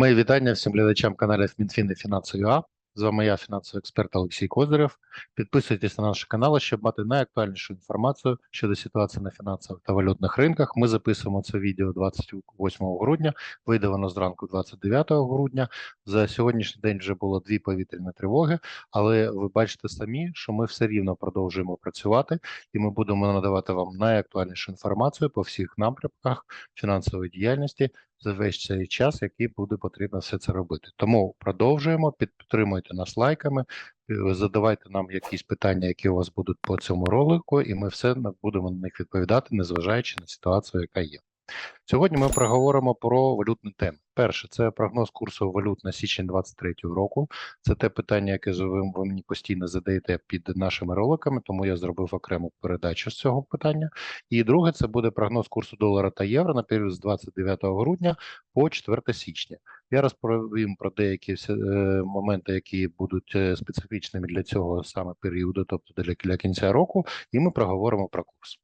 Мої вітання всім глядачам каналів Мінфін і Фінансові.ua. З вами я, фінансовий експерт Олексій Козирєв. Підписуйтесь на наш канал, щоб мати найактуальнішу інформацію щодо ситуації на фінансових та валютних ринках. Ми записуємо це відео 28 грудня, вийде воно зранку 29 грудня. За сьогоднішній день вже було дві повітряні тривоги, але ви бачите самі, що ми все рівно продовжуємо працювати, і ми будемо надавати вам найактуальнішу інформацію по всіх напрямках фінансової діяльності за весь цей час, який буде потрібно все це робити. Тому продовжуємо, підтримуйте нас лайками, е, задавайте нам якісь питання, які у вас будуть по цьому ролику, і ми все будемо на них відповідати, незважаючи на ситуацію, яка є. Сьогодні ми проговоримо про валютні теми. Перше, це прогноз курсу валют на січень 2023 року. Це те питання, яке ви, мені постійно задаєте під нашими роликами, тому я зробив окрему передачу з цього питання. І друге, це буде прогноз курсу долара та євро на період з 29 грудня по 4 січня. Я розповім про деякі е, моменти, які будуть е, специфічними для цього саме періоду, тобто для кінця року, і ми проговоримо про курс.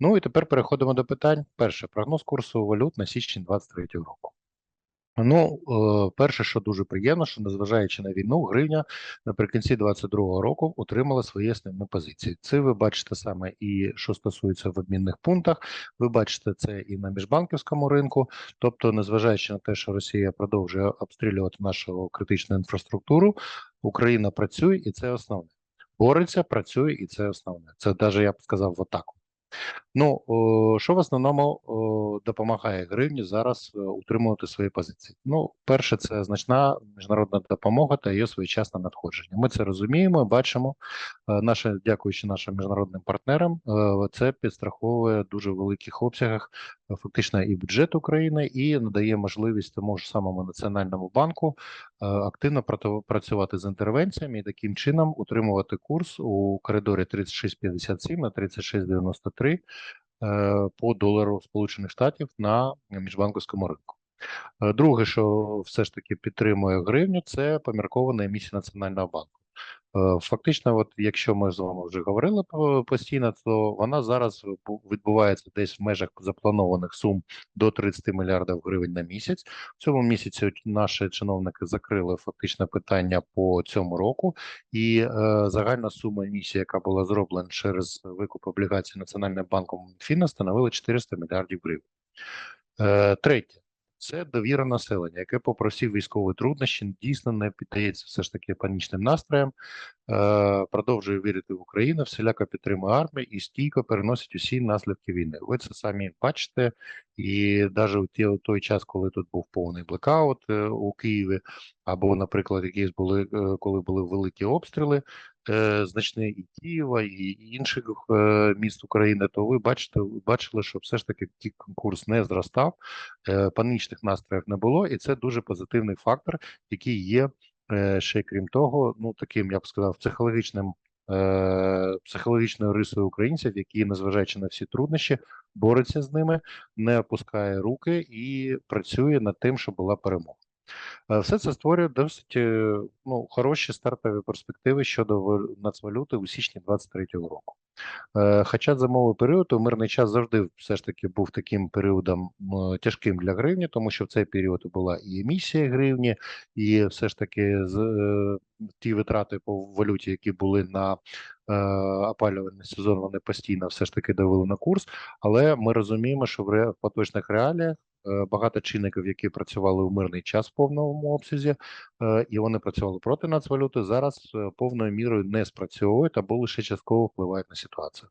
Ну і тепер переходимо до питань. Перше, прогноз курсу валют на січень 2023 року. Ну, е, перше, що дуже приємно, що незважаючи на війну, гривня наприкінці 2022 року отримала свої основні позиції. Це ви бачите саме і що стосується в обмінних пунктах. Ви бачите це і на міжбанківському ринку. Тобто, незважаючи на те, що Росія продовжує обстрілювати нашу критичну інфраструктуру, Україна працює, і це основне. Бореться, працює, і це основне. Це навіть я б сказав в атаку. Ну, що в основному допомагає гривні зараз е, утримувати свої позиції? Ну, перше, це значна міжнародна допомога та її своєчасне надходження. Ми це розуміємо, бачимо. Е, Наше, дякуючи нашим міжнародним партнерам, е, це підстраховує дуже великих обсягах фактично і бюджет України, і надає можливість тому ж самому національному банку е, активно працювати з інтервенціями і таким чином утримувати курс у коридорі 36.57 на 36.93 е, по долару Сполучених Штатів на міжбанковському ринку. Е, Друге, що все ж таки підтримує гривню, це поміркована емісія Національного банку. Е, Фактично, от якщо ми з вами вже говорили по- постійно, то вона зараз відбувається десь в межах запланованих сум до 30 мільярдів гривень на місяць. В цьому місяці наші чиновники закрили фактично питання по цьому року, і е, загальна сума емісії, яка була зроблена через викуп облігацій Національним банком Мінфіна, становила 400 мільярдів гривень. Е, Третє. Це довіра населення, яке попри всі військові труднощі дійсно не піддається все ж таки панічним настроям, продовжує вірити в Україну, всіляко підтримує армію і стійко переносить усі наслідки війни. Ви це самі бачите, і навіть у той час, коли тут був повний блекаут е, у Києві, або, наприклад, якісь були е, коли були великі обстріли. е, Значні і Києва, і інших е, міст України, то ви бачите, бачили, що все ж таки ті- курс не зростав, е, панічних настроїв не було, і це дуже позитивний фактор, який є е, ще крім того, ну таким я б сказав, психологічним. е, Психологічною рисою українців, які, незважаючи на всі труднощі, бореться з ними, не опускає руки і працює над тим, щоб була перемога. Е, Все це створює досить е, ну, хороші стартові перспективи щодо ва- нацвалюти у січні 2023 року. Е, Хоча зимовий період у мирний час завжди все ж таки був таким періодом тяжким для гривні, тому що в цей період була і емісія гривні, і все ж таки е, ті витрати по валюті, які були на е, опалювальний сезон, вони постійно все ж таки давили на курс. Але ми розуміємо, що в поточних реаліях. Е, Багато чинників, які працювали в мирний час в повному обсязі, е, і вони працювали проти нацвалюти, зараз е, повною мірою не спрацьовують або лише частково впливають на ситуацію.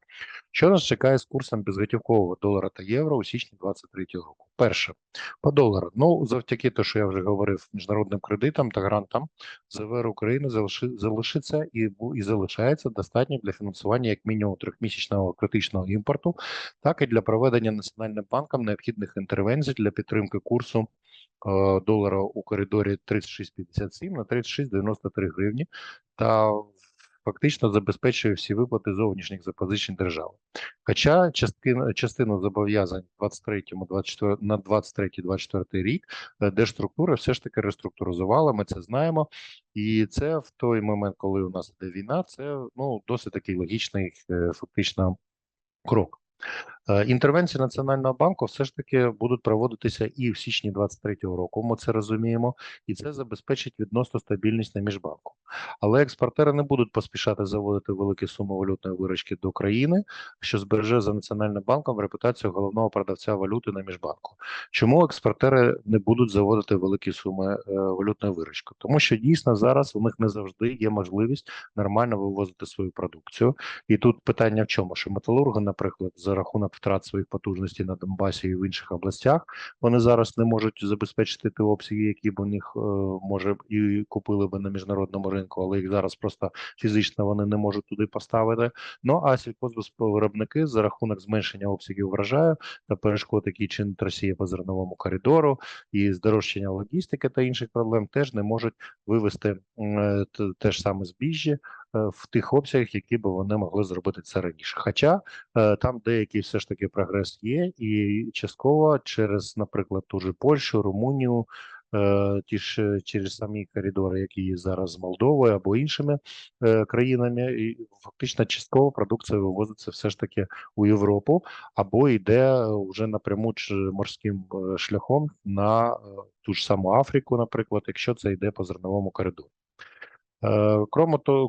Що нас чекає з курсом безготівкового долара та євро у січні 2023 року? Перше, по долару. Ну, завдяки те, що я вже говорив, міжнародним кредитам та грантам, ЗВР України залиши, залишиться і, і залишається достатньо для фінансування як мінімум трьохмісячного критичного імпорту, так і для проведення Національним банком необхідних інтервенцій для підтримки курсу е, долара у коридорі 36,57 на 36,93 гривні та фактично забезпечує всі виплати зовнішніх запозичень держави. Хоча частину, частину зобов'язань 23 24 на 23-24 рік е, держструктура все ж таки реструктуризувала. Ми це знаємо, і це в той момент, коли у нас йде війна, це ну досить такий логічний е, фактично крок. Е, Інтервенції Національного банку все ж таки будуть проводитися і в січні 2023 року. Ми це розуміємо, і це забезпечить відносно стабільність на міжбанку. Але експортери не будуть поспішати заводити великі суми валютної виручки до країни, що збереже за національним банком репутацію головного продавця валюти на міжбанку. Чому експортери не будуть заводити великі суми е, валютної виручки? Тому що дійсно зараз у них не завжди є можливість нормально вивозити свою продукцію. І тут питання в чому? Що металурги, наприклад, за рахунок втрат своїх потужностей на Донбасі і в інших областях, вони зараз не можуть забезпечити ті обсяги, які б у них е, може і купили би на міжнародному ринку, але їх зараз просто фізично вони не можуть туди поставити. Ну а сільхозвиробники за рахунок зменшення обсягів врожаю та перешкод, які чинить Росія по зерновому коридору, і здорожчання логістики та інших проблем, теж не можуть вивести е, те ж саме збіжжя в тих обсягах, які би вони могли зробити це раніше. Хоча е, там деякий все ж таки прогрес є, і частково через, наприклад, ту же Польщу, Румунію. е, Ті ж е, через самі коридори, які є зараз з Молдовою або іншими е, країнами, і фактично частково продукція вивозиться все ж таки у Європу, або йде вже напряму морським е, шляхом на е, ту ж саму Африку, наприклад, якщо це йде по зерновому коридору. Е,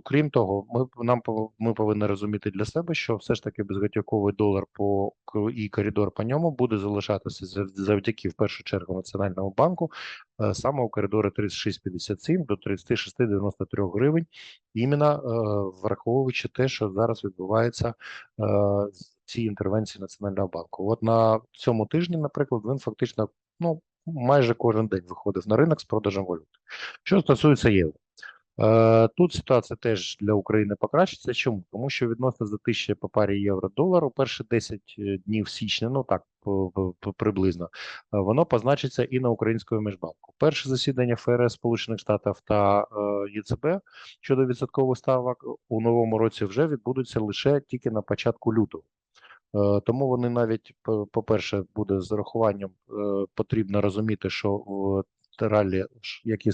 Крім того, ми нам ми повинні розуміти для себе, що все ж таки безготівковий долар по і коридор по ньому буде залишатися завдяки в першу чергу Національному банку е, саме у коридорі 36,57 до 36,93 гривень, іменно е, враховуючи те, що зараз відбувається з- ці інтервенції Національного банку. От на цьому тижні, наприклад, він фактично ну майже кожен день виходив на ринок з продажем валют. Що стосується євро. Е, Тут ситуація теж для України покращиться. Чому? Тому що відносно затища по парі євро-долар у перші 10 днів січня, ну так приблизно, е, воно позначиться і на українському міжбанку. Перше засідання ФРС Сполучених Штатів та е, ЄЦБ щодо відсоткових ставок у новому році вже відбудуться лише тільки на початку лютого. Е, Тому вони навіть, по- по-перше, буде з урахуванням е, потрібно розуміти, що в раллі, які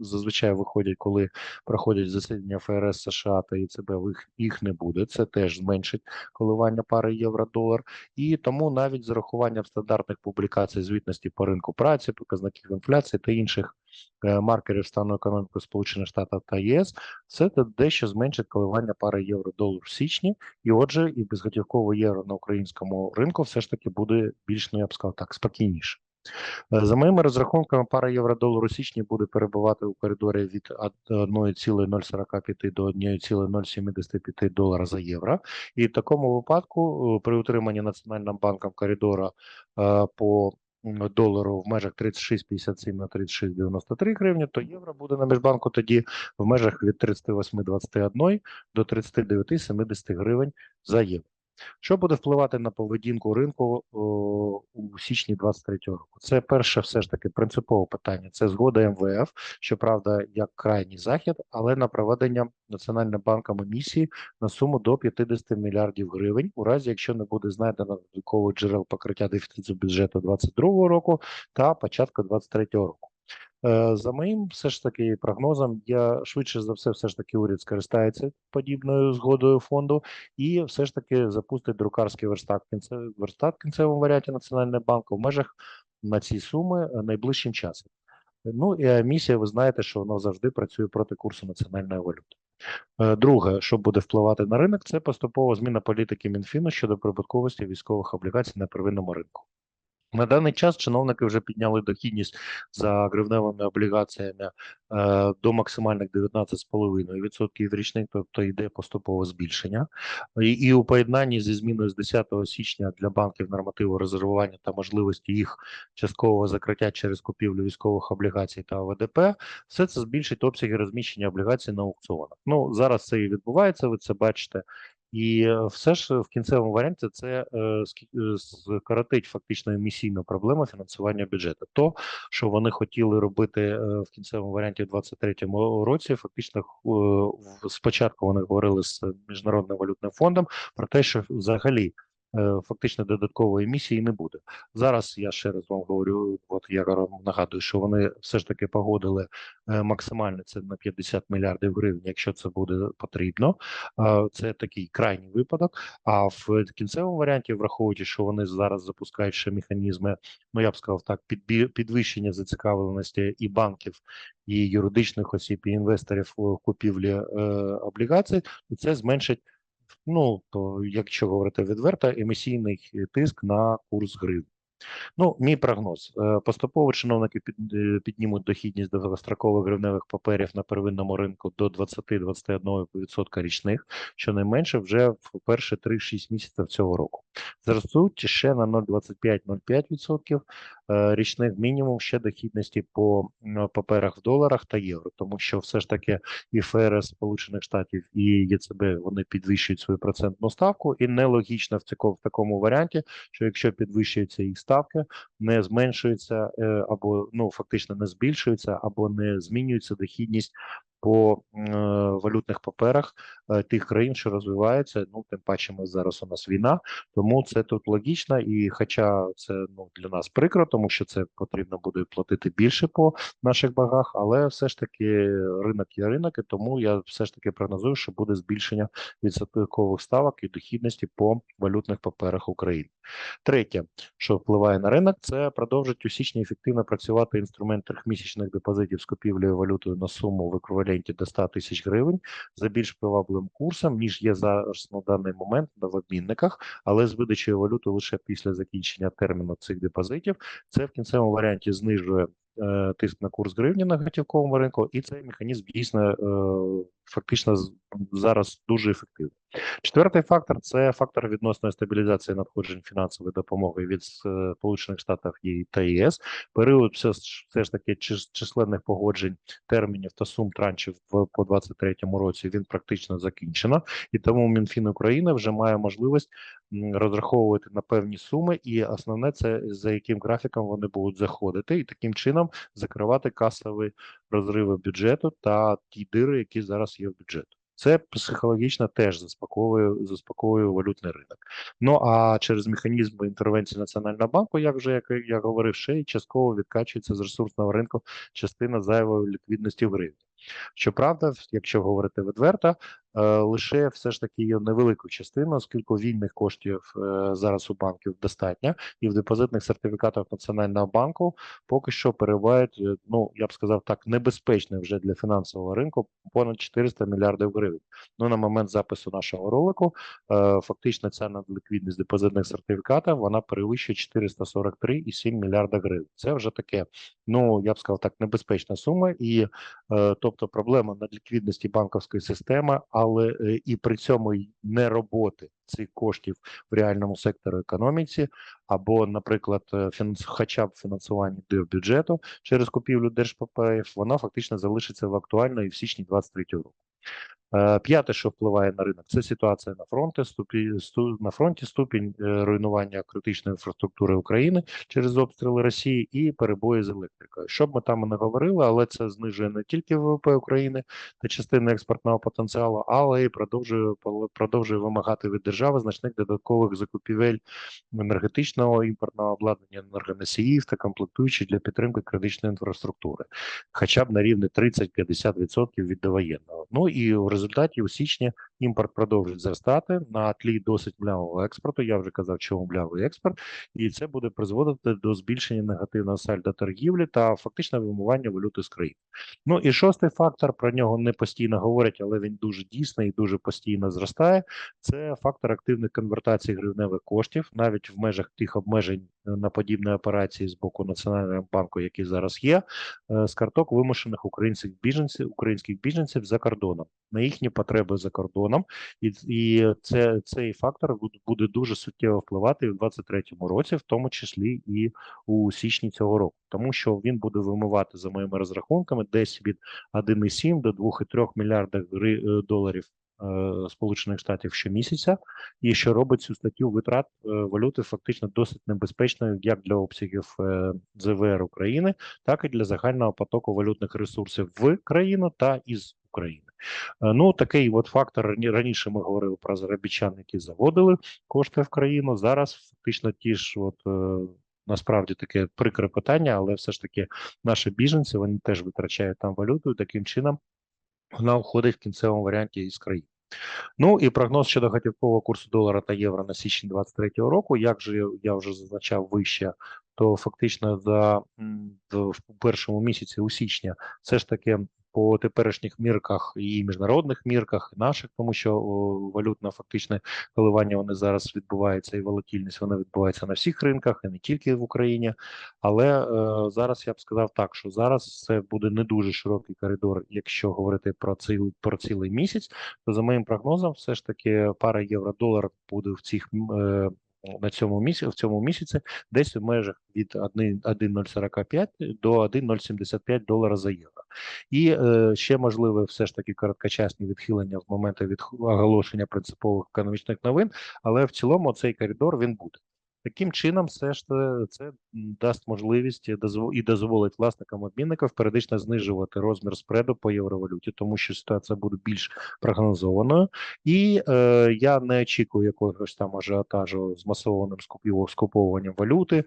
зазвичай виходять, коли проходять засідання ФРС США та ЄЦБ, їх, їх не буде. Це теж зменшить коливання пари євро-долар. І тому навіть з урахуванням стандартних публікацій звітності по ринку праці, показників інфляції та інших е, маркерів стану економіки Сполучених Штатів та ЄС, це дещо зменшить коливання пари євро-долар в січні. І отже, і безготівкове євро на українському ринку все ж таки буде більш, ну я б сказав так, спокійніше. Е, За моїми розрахунками, пара євро-долар у січні буде перебувати у коридорі від 1,045 до 1,075 долара за євро. І в такому випадку е, при утриманні Національним банком коридора е, по долару в межах 36,57 на 36,93 гривні, то євро буде на міжбанку тоді в межах від 38,21 до 39,70 гривень за євро. Що буде впливати на поведінку ринку у січні 23 року? Це перше, все ж таки принципове питання. Це згода МВФ, щоправда, як крайній захід, але на проведення Національним банком емісії на суму до 50 мільярдів гривень, у разі якщо не буде знайдено додаткових джерел покриття дефіциту бюджету 22 року та початку 23 року. Е, За моїм все ж таки прогнозом, я швидше за все, все ж таки уряд скористається подібною згодою фонду і все ж таки запустить друкарський верстат кінце верстат в кінцевому варіанті Національного банку в межах на ці суми е, найближчим часом. Ну і емісія, ви знаєте, що вона завжди працює проти курсу національної валюти. Е, Друге, що буде впливати на ринок, це поступова зміна політики Мінфіну щодо прибутковості військових облігацій на первинному ринку. На даний час чиновники вже підняли дохідність за гривневими облігаціями е, до максимальних 19,5% річних, тобто йде поступове збільшення. І, і у поєднанні зі зміною з 10 січня для банків нормативу резервування та можливості їх часткового закриття через купівлю військових облігацій та ОВДП, все це збільшить обсяги розміщення облігацій на аукціонах. Ну зараз це і відбувається, ви це бачите. І все ж в кінцевому варіанті це скі- е, скоротить фактично емісійну проблему фінансування бюджету. То, що вони хотіли робити е, в кінцевому варіанті в 2023 році, фактично е, спочатку вони говорили з міжнародним валютним фондом про те, що взагалі фактично додаткової емісії не буде. Зараз я ще раз вам говорю, от я нагадую, що вони все ж таки погодили е, максимально це на 50 мільярдів гривень, якщо це буде потрібно. Е, Це такий крайній випадок. А в кінцевому варіанті, враховуючи, що вони зараз запускають ще механізми, ну я б сказав так, підвищення зацікавленості і банків, і юридичних осіб, і інвесторів у купівлі е, облігацій, то це зменшить. Ну, то якщо говорити відверто, емісійний тиск на курс гривні. Ну, мій прогноз. Е, Поступово чиновники е, піднімуть дохідність довгострокових гривневих паперів на первинному ринку до 20-21% річних, щонайменше вже в перші 3-6 місяців цього року. Зростуть ще на 0,25-0,5% е, річних мінімум ще дохідності по паперах в доларах та євро, тому що все ж таки і ФРС Сполучених Штатів і ЄЦБ вони підвищують свою процентну ставку, і нелогічно в такому, в такому варіанті, що якщо підвищуються їх ставки, не зменшується е, або ну фактично не збільшується, або не змінюється дохідність по е, валютних паперах е, тих країн, що розвиваються. Ну тим паче ми зараз у нас війна, тому це тут логічно, і хоча це ну для нас прикро, тому що це потрібно буде платити більше по наших багах, але все ж таки ринок є ринок, і тому я все ж таки прогнозую, що буде збільшення відсоткових ставок і дохідності по валютних паперах України. Третє, що впливає на ринок, це продовжить у січні ефективно працювати інструмент трьохмісячних депозитів з купівлею валютою на суму в еквіваленті до 100 тисяч гривень за більш привабливим курсом, ніж є зараз на даний момент в обмінниках, але з видачею валюти лише після закінчення терміну цих депозитів. Це в кінцевому варіанті знижує е, тиск на курс гривні на готівковому ринку, і цей механізм дійсно е, фактично зараз дуже ефективний. Четвертий фактор це фактор відносної стабілізації надходжень фінансової допомоги від е, Сполучених Штатів та ЄС. Період все, все ж таки чис- численних погоджень термінів та сум траншів по 23-му році він практично закінчено, і тому Мінфін України вже має можливість розраховувати на певні суми, і основне це за яким графіком вони будуть заходити, і таким чином закривати касові розриви бюджету та ті дири, які зараз є в бюджету. Це психологічно теж заспокоює заспокоює валютний ринок. Ну а через механізм інтервенції Національного банку, як вже як я говорив, ще й частково відкачується з ресурсного ринку частина зайвої ліквідності в гривні. Щоправда, якщо говорити відверто, е, лише все ж таки є невелику частину, оскільки вільних коштів е, зараз у банків достатньо, і в депозитних сертифікатах Національного банку поки що перебувають, е, ну я б сказав так, небезпечне вже для фінансового ринку понад 400 мільярдів гривень. Ну на момент запису нашого ролику, фактично ця надліквідність депозитних сертифікатів вона перевищує 443,7 мільярда гривень. Це вже таке, ну я б сказав так, небезпечна сума, і е, тобто проблема надліквідності банківської системи, але е, і при цьому не роботи цих коштів в реальному секторі економіці, або, наприклад, е, фінанс, хоча б фінансування бюджету через купівлю держпаперів, вона фактично залишиться в актуальної в січні 2023 року. Е, П'яте, що впливає на ринок, це ситуація на фронті, ступі, сту, на фронті ступінь е, руйнування критичної інфраструктури України через обстріли Росії і перебої з електрикою. Що б ми там не говорили, але це знижує не тільки ВВП України та частини експортного потенціалу, але і продовжує продовжує вимагати від держави значних додаткових закупівель енергетичного імпортного обладнання, енергоносіїв та комплектуючих для підтримки критичної інфраструктури, хоча б на рівні 30-50% від довоєнного. Ну і в результаті у січні імпорт продовжить зростати на тлі досить млявого експорту. Я вже казав, чому млявий експорт, і це буде призводити до збільшення негативного сальдо торгівлі та фактично вимивання валюти з країни. Ну і шостий фактор про нього не постійно говорять, але він дуже дійсний і дуже постійно зростає. Це фактор активної конвертації гривневих коштів, навіть в межах тих обмежень е, на подібні операції з боку Національного банку, які зараз є, е, з карток вимушених українських біженців, українських біженців за кордоном на їхні потреби за кордоном, і, і це цей фактор буде- дуже суттєво впливати в 2023 році, в тому числі і у січні цього року, тому що він буде вимивати за моїми розрахунками десь від 1,7 до 2,3 мільярда е, доларів е, Сполучених Штатів щомісяця, і що робить цю статтю витрат е, валюти фактично досить небезпечною як для обсягів ЗВР України, так і для загального потоку валютних ресурсів в країну та із України. Е, Ну, такий от фактор раніше ми говорили про заробітчан, які заводили кошти в країну. Зараз фактично ті ж, от е, насправді таке прикре питання, але все ж таки наші біженці вони теж витрачають там валюту, і таким чином вона уходить в кінцевому варіанті із країни. Ну і прогноз щодо готівкового курсу долара та євро на січень 2023 року. Як же я- вже зазначав вище, то фактично за в першому місяці у січня все ж таки по теперішніх мірках і міжнародних мірках, і наших, тому що валютне фактичне коливання вони зараз відбуваються, і волатильність вона відбувається на всіх ринках, і не тільки в Україні. Але е, зараз я б сказав так, що зараз це буде не дуже широкий коридор, якщо говорити про цілий про цілий місяць то за моїм прогнозом, все ж таки пара євро-долар буде в цих е, на цьому місяці в цьому місяці десь в межах від 1,045 до 1,075 долара за євро. І е, ще можливе все ж таки короткочасні відхилення в моменти від оголошення принципових економічних новин, але в цілому цей коридор він буде. Таким чином, все ж це дасть можливість і дозво- і дозволить власникам обмінників періодично знижувати розмір спреду по євровалюті, тому що ситуація буде більш прогнозованою. І е, я не очікую якогось там ажіотажу з масованим скуповуванням валюти,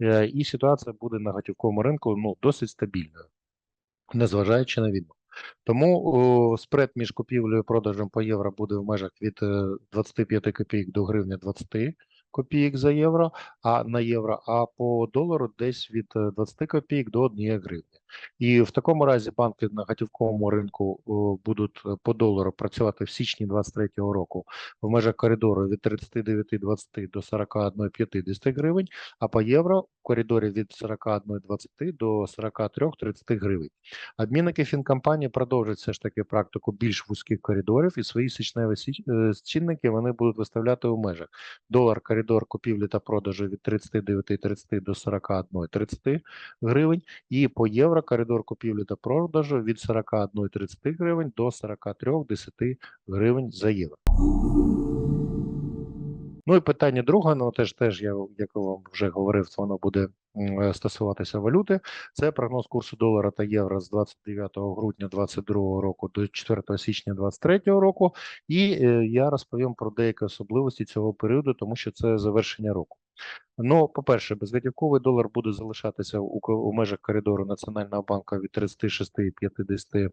е, і ситуація буде на готівковому ринку ну досить стабільною, незважаючи на війну. Тому о, спред між купівлею і продажем по євро буде в межах від е, 25 копійок до гривні 20 копійок за євро, а на євро, а по долару десь від е, 20 копійок до 1 гривні. І в такому разі банки на готівковому ринку будуть е, по долару працювати в січні 23 року в межах коридору від 39,20 до 41,50 гривень, а по євро в коридорі від 41,20 до 43,30 гривень. Обмінники фінкомпанії продовжать все ж таки практику більш вузьких коридорів і свої січневі січ- е, цінники вони будуть виставляти у межах. Долар коридор купівлі та продажу від 39,30 до 41,30 гривень, і по євро коридор купівлі та продажу від 41,30 гривень до 43,10 гривень за євро. Ну і питання друге, ну теж теж я як я вам вже говорив, воно буде стосуватися валюти. Це прогноз курсу долара та євро з 29 грудня 2022 року до 4 січня 2023 року. І е, я розповім про деякі особливості цього періоду, тому що це завершення року. Ну, по-перше, безготівковий долар буде залишатися у, у межах коридору Національного банку від 36,50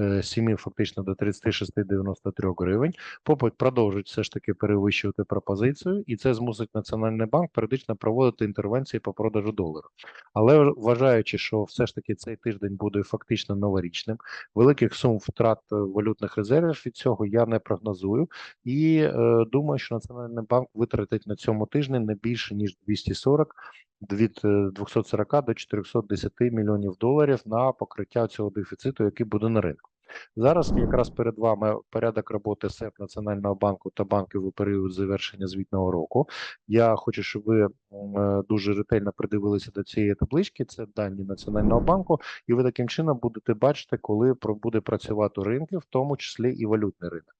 е, 7 фактично до 36,93 гривень. Попит продовжить все ж таки перевищувати пропозицію, і це змусить Національний банк періодично проводити інтервенції по продажу долару. Але вважаючи, що все ж таки цей тиждень буде фактично новорічним, великих сум втрат е, валютних резервів від цього я не прогнозую. І е, думаю, що Національний банк витратить на цьому тижні не більше ніж 240 від е, 240 до 410 мільйонів доларів на покриття цього дефіциту, який буде на ринку. Зараз якраз перед вами порядок роботи СЕП Національного банку та банків у період завершення звітного року. Я хочу, щоб ви е, дуже ретельно придивилися до цієї таблички. Це дані Національного банку, і ви таким чином будете бачити, коли буде працювати ринки, в тому числі і валютний ринок.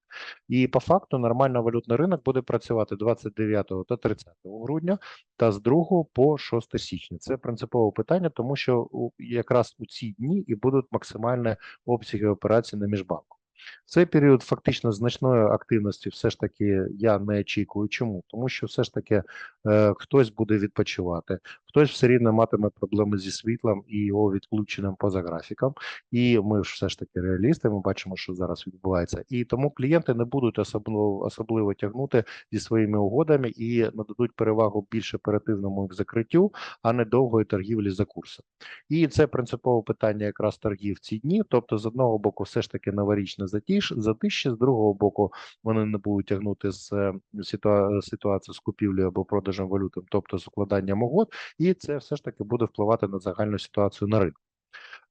І по факту нормально валютний ринок буде працювати 29 та 30 грудня та з 2 по 6 січня. Це принципове питання, тому що якраз у ці дні і будуть максимальні обсяги операцій на міжбанку. Цей період фактично значної активності все ж таки я не очікую. Чому? Тому що все ж таки е, хтось буде відпочивати, хтось все рівно матиме проблеми зі світлом і його відключенням поза графіком. І ми ж все ж таки реалісти, ми бачимо, що зараз відбувається. І тому клієнти не будуть особливо особливо тягнути зі своїми угодами і нададуть перевагу більш оперативному їх закриттю, а не довгої торгівлі за курсом. І це принципове питання якраз торгів ці дні. Тобто, з одного боку, все ж таки новорічне затіш, затище, з другого боку, вони не будуть тягнути з е, ситуа- ситуацію з купівлею або продажем валюти, тобто з укладанням угод, і це все ж таки буде впливати на загальну ситуацію на ринку.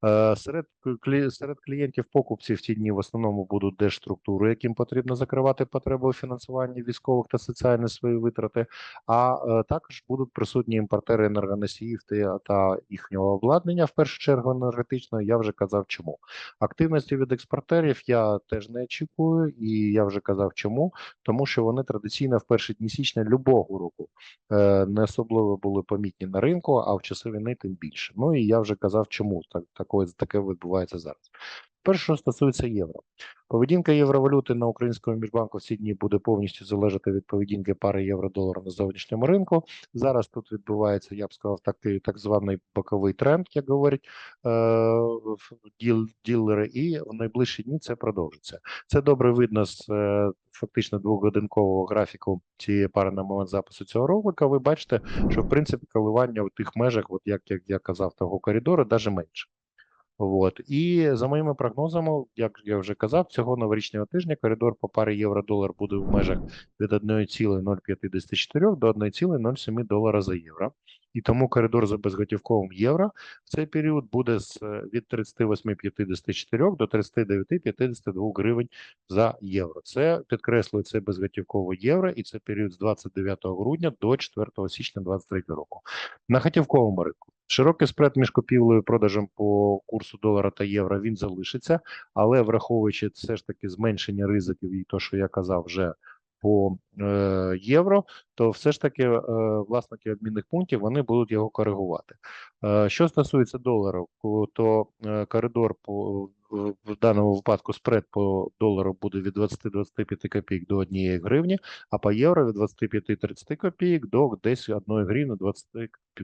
Е, Серед серед клієнтів покупців в ті дні в основному будуть держструктури, яким потрібно закривати потреби у фінансуванні військових та соціальні свої витрати. А е, також будуть присутні імпортери енергоносіїв та, та їхнього обладнання, в першу чергу енергетичного. Я вже казав, чому активності від експортерів я теж не очікую, і я вже казав, чому тому, що вони традиційно в перші дні січня любого року е, не особливо були помітні на ринку, а в часи війни тим більше. Ну і я вже казав, чому так так такое таке відбувається зараз. Перше, що стосується євро. Поведінка євровалюти на українському міжбанку в ці дні буде повністю залежати від поведінки пари євро-долар на зовнішньому ринку. Зараз тут відбувається, я б сказав, такий так званий боковий тренд, як говорять е, діл, ділери, і в найближчі дні це продовжиться. Це добре видно з е, фактично двохгодинкового графіку цієї пари на момент запису цього ролика. Ви бачите, що в принципі коливання у тих межах, от як, як я казав, того коридору, навіть менше. От і за моїми прогнозами, як я вже казав, цього новорічного тижня коридор по парі євро-долар буде в межах від 1,054 до 1,07 долара за євро. І тому коридор за безготівковим євро в цей період буде з від 38,54 до 39,52 гривень за євро. Це підкреслює це безготівкове євро, і це період з 29 грудня до 4 січня 2023 року. На готівковому ринку Широкий спред між купівлею і продажем по курсу долара та євро він залишиться, але враховуючи все ж таки зменшення ризиків і то, що я казав вже по е, євро, то все ж таки е, власники обмінних пунктів вони будуть його коригувати. Е, що стосується долару, то е, коридор по в даному випадку спред по долару буде від 20-25 копійок до 1 гривні, а по євро від 25-30 копійок до десь 1 гривні 20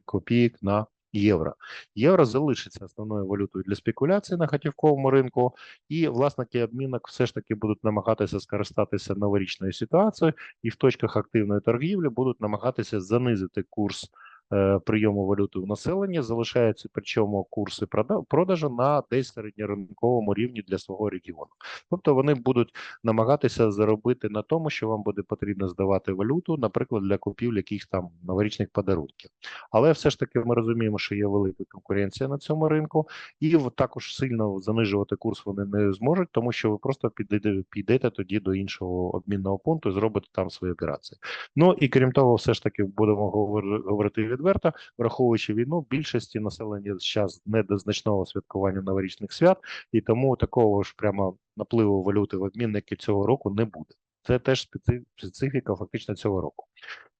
копійок на євро. Євро залишиться основною валютою для спекуляцій на готівковому ринку, і власники обмінок все ж таки будуть намагатися скористатися новорічною ситуацією і в точках активної торгівлі будуть намагатися занизити курс. Е, прийому валюти в населення залишаються причому курси продажу на десь середньоринковому рівні для свого регіону. Тобто вони будуть намагатися заробити на тому, що вам буде потрібно здавати валюту, наприклад, для купівлі якихось там новорічних подарунків. Але все ж таки ми розуміємо, що є велика конкуренція на цьому ринку, і також сильно занижувати курс вони не зможуть, тому що ви просто підійдете, підете тоді до іншого обмінного пункту і зробите там свої операції. Ну і крім того, все ж таки будемо говорити відверто, враховуючи війну, більшості населення зараз не до значного святкування новорічних свят, і тому такого ж прямо напливу валюти в обмінники цього року не буде. Це теж специфіка фактично цього року.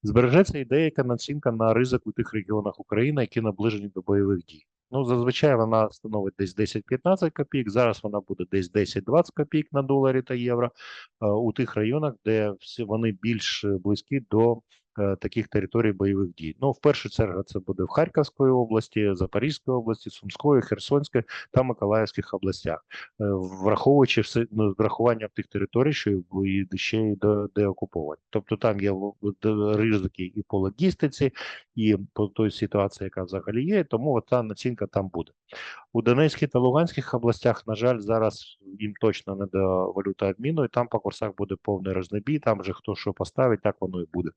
Збережеться і деяка націнка на ризик у тих регіонах України, які наближені до бойових дій. Ну, зазвичай вона становить десь 10-15 копійок. Зараз вона буде десь 10-20 копійок на доларі та євро у тих районах, де всі вони більш близькі до Е, таких територій бойових дій. Ну, в першу чергу, це буде в Харківської області, Запорізької області, Сумської, Херсонської та Миколаївських областях, е, враховуючи все ну, врахування тих територій, що ще й деокуповані. Тобто там є ризики і по логістиці, і по той ситуації, яка взагалі є, тому та націнка там буде. У Донецькій та Луганських областях, на жаль, зараз їм точно не до валютообміну, і там по курсах буде повний рознебій, там вже хто що поставить, так воно і буде.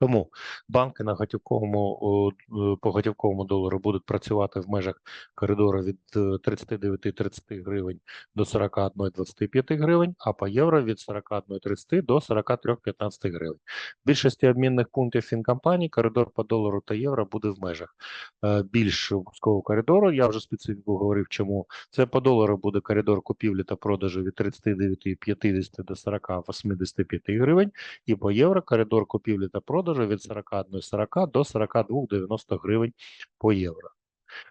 Тому банки на готівковому е, по готівковому долару будуть працювати в межах коридору від 39-30 е, гривень до 41-25 гривень, а по євро від 41-30 до 43-15 гривень. В більшості обмінних пунктів фінкомпаній коридор по долару та євро буде в межах е, більш вузького коридору. Я вже специфіку говорив, чому це по долару буде коридор купівлі та продажу від 39,50 до 40-85 гривень, і по євро коридор купівлі та продажу продажу від 41,40 до 42,90 гривень по євро.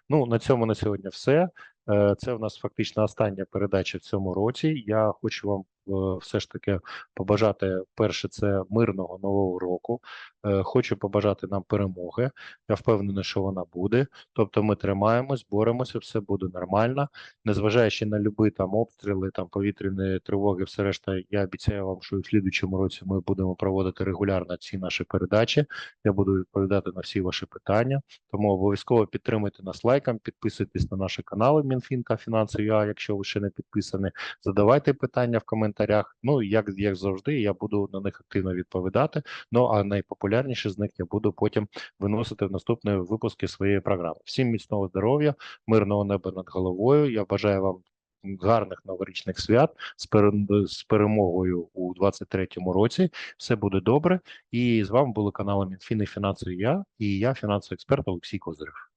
Ну, на цьому на сьогодні все. Е, це в нас фактично остання передача в цьому році. Я хочу вам Е, все ж таки побажати перше це мирного нового року. Е, хочу побажати нам перемоги. Я впевнений, що вона буде. Тобто, ми тримаємось, боремося, все буде нормально, незважаючи на любі там обстріли, там повітряні тривоги, все решта. Я обіцяю вам, що в слідучому році ми будемо проводити регулярно ці наші передачі. Я буду відповідати на всі ваші питання. Тому обов'язково підтримуйте нас лайком, підписуйтесь на наші канали Мінфін та Фінанси. якщо ви ще не підписані, задавайте питання в коментарях. Ну як як завжди, я буду на них активно відповідати. Ну а найпопулярніші з них я буду потім виносити в наступні випуски своєї програми. Всім міцного здоров'я, мирного неба над головою. Я бажаю вам. Гарних новорічних свят з перемогою у 23-му році. Все буде добре. І з вами були канали Мінфін і фінанси. Я і я фінансовий експерт Олексій Козирев.